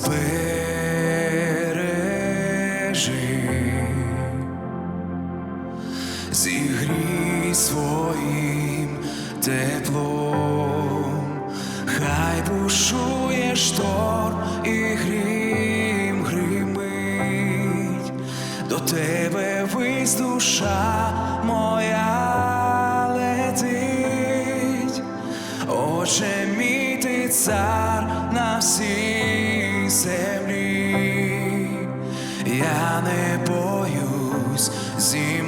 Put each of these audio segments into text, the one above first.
збережи, зігрій своїм теплом, хай бушує шторм і грім гримить, до тебе вись душа моя летить, Отче мій ти цар на всіх землі, я не боюсь зі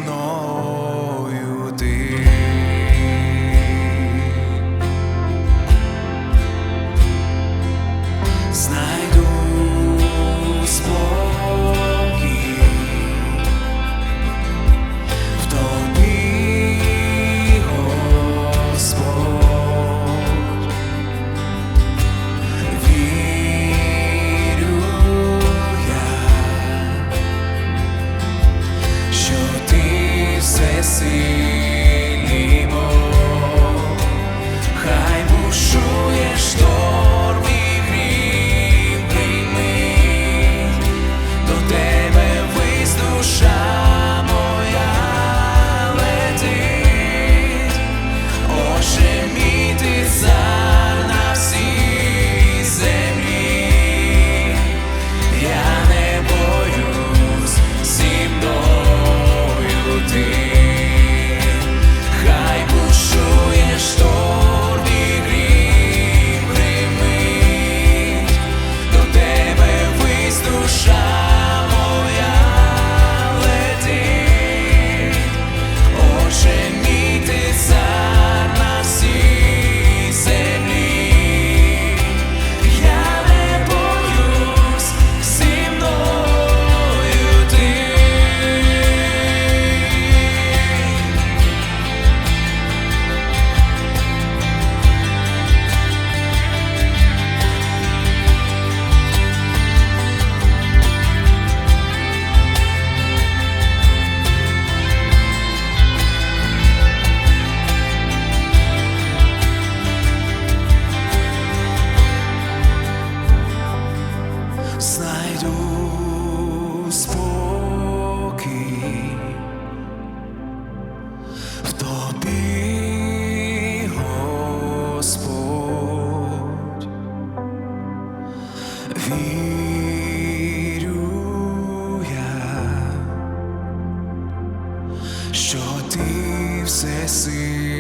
знайду спокій в тобі, Господь, що ти все сильний